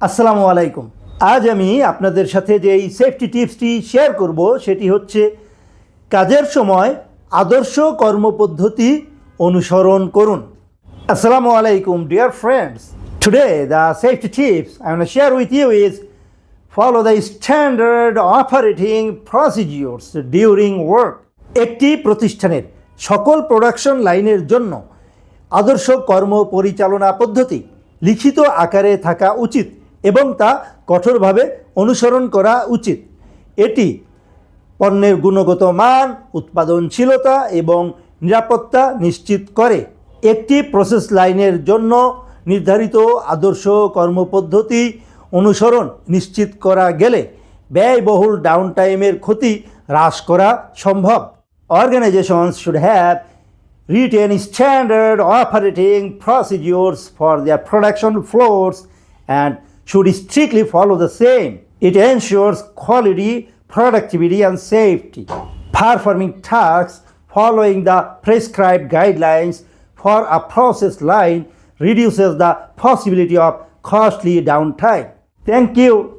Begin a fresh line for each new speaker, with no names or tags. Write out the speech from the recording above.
আসসালামু আলাইকুম। আজ আমি আপনাদের সাথে যে এই সেফটি টিপসটি শেয়ার করব, সেটি হচ্ছে কাজের সময় আদর্শ কর্মপদ্ধতি অনুসরণ করুন। আসসালামু আলাইকুম dear friends today the safety tips I want share with you is follow the standard operating procedures during work একটি প্রতিষ্ঠানের সকল প্রোডাকশন লাইনের জন্য আদর্শ কর্ম পরিচালনা পদ্ধতি লিখিত আকারে থাকা উচিত। এবং তা কঠোরভাবে অনুসরণ করা উচিত। এটি পণ্যের গুণগত মান, উৎপাদনশীলতা এবং নিরাপত্তা নিশ্চিত করে। একটি প্রসেস লাইনের জন্য নির্ধারিত আদর্শ কর্মপদ্ধতি অনুসরণ নিশ্চিত করা গেলে ব্যয়বহুল ডাউন টাইমের ক্ষতি হ্রাস করা সম্ভব। Organisations should have written standard operating procedures for their production floors and should strictly follow the same. It ensures quality, productivity, and safety. Performing tasks following the prescribed guidelines for a process line reduces the possibility of costly downtime. Thank you.